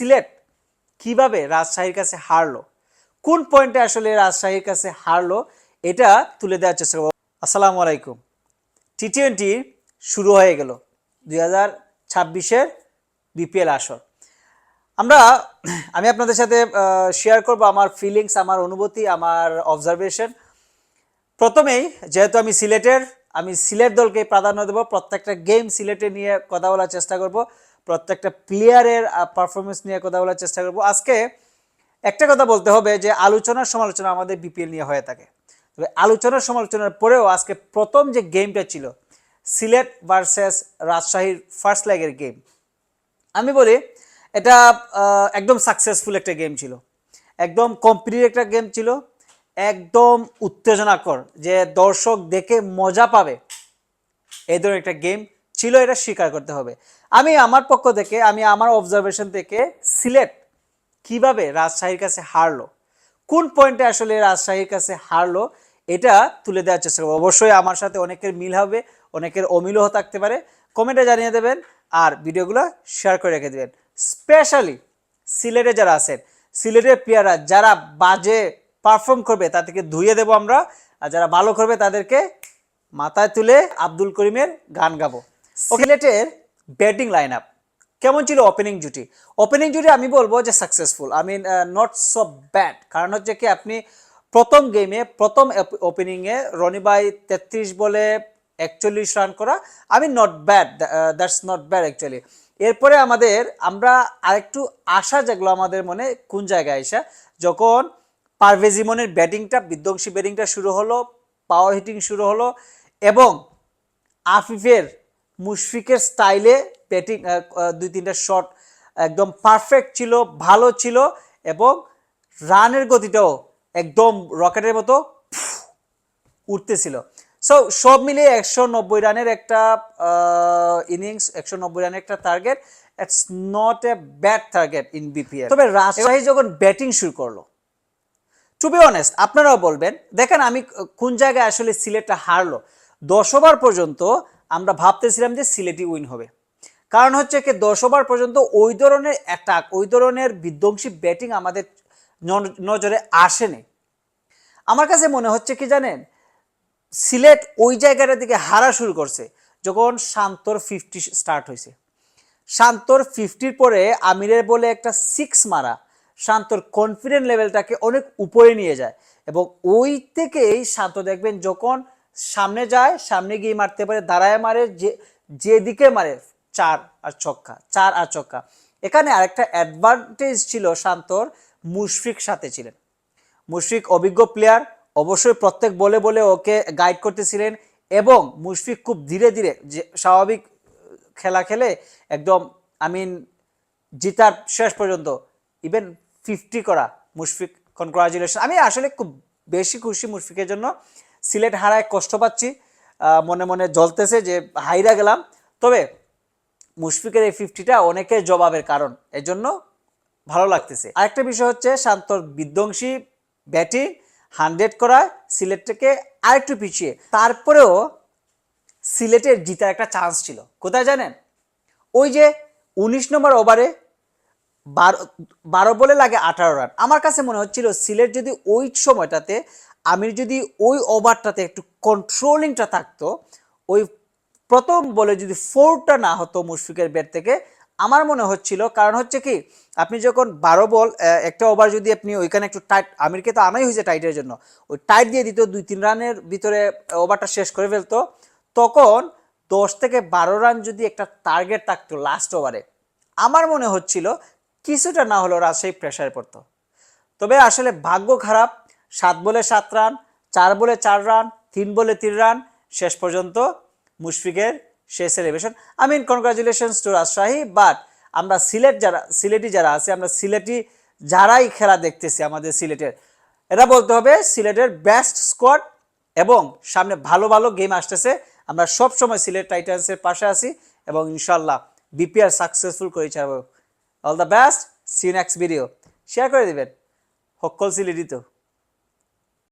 সিলেট কীভাবে রাজশাহীর কাছে হারলো? কোন পয়েন্টে আসলে রাজশাহীর কাছে হারলো? এটা তুলে দেওয়ার চেষ্টা করব। আসসালামু আলাইকুম। টি টোয়েন্টি শুরু হয়ে গেল দুই হাজার ছাব্বিশের বিপিএল আসর। আমরা, আমি আপনাদের সাথে শেয়ার করব আমার ফিলিংস আমার অনুভূতি, আমার অবজারভেশন প্রথমেই, যেহেতু আমি সিলেটের, আমি সিলেট দলকে প্রাধান্য দেবো, প্রত্যেকটা গেম সিলেটে নিয়ে কথা বলার চেষ্টা করব। প্রত্যেকটা প্লেয়ারের পারফরমেন্স নিয়ে কথা বলার চেষ্টা করব। আজকে একটা কথা বলতে হবে যে আলোচনার সমালোচনা আমাদের বিপিএল নিয়ে হয়ে থাকে। তবে আলোচনার সমালোচনার পরেও আজকে প্রথম যে গেমটা ছিল, সিলেট ভার্সেস রাজশাহীর ফার্স্ট লেগের গেম আমি বলি, এটা একদম সাকসেসফুল একটা গেম ছিল। একদম কম্পিটিভ একটা গেম ছিল। একদম উত্তেজনাকর যে দর্শক দেখে মজা পাবে। এই ধরনের একটা গেম ছিল এটা স্বীকার করতে হবে। আমি আমার পক্ষ থেকে, আমি আমার অবজারভেশন থেকে সিলেট কীভাবে রাজশাহীর কাছে হারলো, কোন পয়েন্টে আসলে রাজশাহীর কাছে হারলো, এটা তুলে দেওয়ার চেষ্টা করব। অবশ্যই আমার সাথে অনেকের মিল হবে, অনেকের অমিলও থাকতে পারে। কমেন্টে জানিয়ে দেবেন আর ভিডিওগুলো শেয়ার করে রেখে দেবেন। স্পেশালি সিলেটে যারা আছেন সিলেটের প্লেয়াররা যারা বাজে পারফর্ম করবে তাদেরকে ধুয়ে দেবো আমরা। আর যারা ভালো করবে, তাদেরকে মাথায় তুলে আব্দুল করিমের গান গাবো। সিলেটের ব্যাটিং লাইন আপ কেমন ছিল ওপেনিং জুটি ওপেনিং জুটি আমি বলব যে successful I mean not so bad কারণ হচ্ছে কি, আপনি প্রথম গেমে প্রথম ওপেনিংয়ে রনি ভাই তেত্রিশ বলে একচল্লিশ রান করা। আমি not bad that's not bad actually এরপরে আমাদের, আমরা আরেকটু আশা জাগলো আমাদের মনে কোন জায়গায় এসে, যখন পারভেজ ইমনের ব্যাটিংটা বিধ্বংসী ব্যাটিংটা শুরু হলো পাওয়ার হিটিং শুরু হলো, এবং আফিফের মুশফিকের স্টাইলে ব্যাটিং দুই তিনটা শট একদম পারফেক্ট ছিল ভালো ছিল এবং রানের গতিটাও একদম রকেটের মতো উঠতেছিল। সো সব মিলিয়ে একশো নব্বই রানের একটা ইনিংস একশো নব্বই রানের একটা target it's not a bad target in BPL তবে রাজশাহী যখন ব্যাটিং শুরু করল টু বি অনেস্ট আপনারাও বলবেন দেখেন আমি কোন জায়গায় আসলে সিলেটটা হারলো দশ ওভার পর্যন্ত আমরা ভাবতেছিলাম যে সিলেটই উইন হবে। কারণ হচ্ছে কি দশ ওভার পর্যন্ত ওই ধরনের অ্যাটাক ওই ধরনের বিধ্বংসী ব্যাটিং আমাদের নজরে আসেনি। আমার কাছে মনে হচ্ছে কি জানেন, সিলেট ওই জায়গাটা দিকে হারা শুরু করছে, যখন শান্তর ফিফটি স্টার্ট হয়েছে। শান্তর ফিফটির পরে আমিরের বলে একটা সিক্স মারা, শান্তর কনফিডেন্ট লেভেলটাকে অনেক উপরে নিয়ে যায় এবং ওই থেকেই শান্ত দেখবেন যখন সামনে যায়, সামনে গিয়ে মারতে পারে, দাঁড়ায় মারে, যে যেদিকে মারে, চার আর ছক্কা, চার আর ছক্কা। এখানে আরেকটা অ্যাডভান্টেজ ছিল শান্তর, মুশফিক সাথে ছিলেন। মুশফিক অভিজ্ঞ প্লেয়ার অবশ্যই প্রত্যেক বলে বলে ওকে গাইড করতেছিলেন এবং মুশফিক খুব ধীরে ধীরে যে, স্বাভাবিক খেলা খেলে একদম আই মিন জিতার শেষ পর্যন্ত ইভেন ফিফটি করা মুশফিক কনগ্রাচুলেশন আমি আসলে খুব বেশি খুশি মুশফিকের জন্য। সিলেট হারায় কষ্ট পাচ্ছি মনে মনে জ্বলতেছে যে হাইরা গেলাম। তবে মুশফিকের এই ফিফটিটা অনেকের জবাবের কারণ এর জন্য ভালো লাগতেছে। আরেকটা বিষয় হচ্ছে শান্তর বিধ্বংসী ব্যাটিং, হান্ড্রেড করা সিলেটটাকে আরেকটু পিছিয়ে। তারপরেও সিলেটের জিতার একটা চান্স ছিল। কোথায় জানেন? ওই যে উনিশ নম্বর ওভারে বারো বারো বলে লাগে আঠারো রান আমার কাছে মনে হচ্ছিল সিলেট যদি ওই সময়টাতে আমির যদি ওই ওভারটাতে একটু কন্ট্রোলিংটা থাকতো, ওই প্রথম বলে যদি ফোরটা না হতো মুশফিকের ব্যাট থেকে, আমার মনে হচ্ছিল, কারণ হচ্ছে কি, আপনি যখন বারো বল একটা ওভার যদি আপনি ওইখানে একটু টাইট আমিরকে তো আনাই হয়েছে টাইটের জন্য, ওই টাইট দিয়ে দিত, দুই, তিন রানের ভিতরে ওভারটা শেষ করে ফেলতো, তখন দশ থেকে বারো রান যদি একটা টার্গেট থাকতো লাস্ট ওভারে আমার মনে হচ্ছিল, কিছুটা না হলেও রাজশাহী প্রেশারে পড়তো। তবে আসলে ভাগ্য খারাপ সাত বলে সাত রান, চার বলে চার রান, তিন বলে তিন রান, শেষ পর্যন্ত মুশফিকের শেষ celebration I mean congratulations to Rajshahi but আমরা সিলেট যারা, সিলেটি যারা আছে, আমরা সিলেটি যারাই খেলা দেখতেছি আমাদের সিলেটের এটা বলতে হবে সিলেটের বেস্ট স্কোয়াড এবং সামনে ভালো ভালো গেম আসতেছে। আমরা সব সময় সিলেট টাইটান্সের পাশে আছি এবং ইনশাল্লাহ বিপিআর সাকসেসফুল করে ছাড়বো। All the best see next video share করে দিবেন। সকল সিলেটি তো।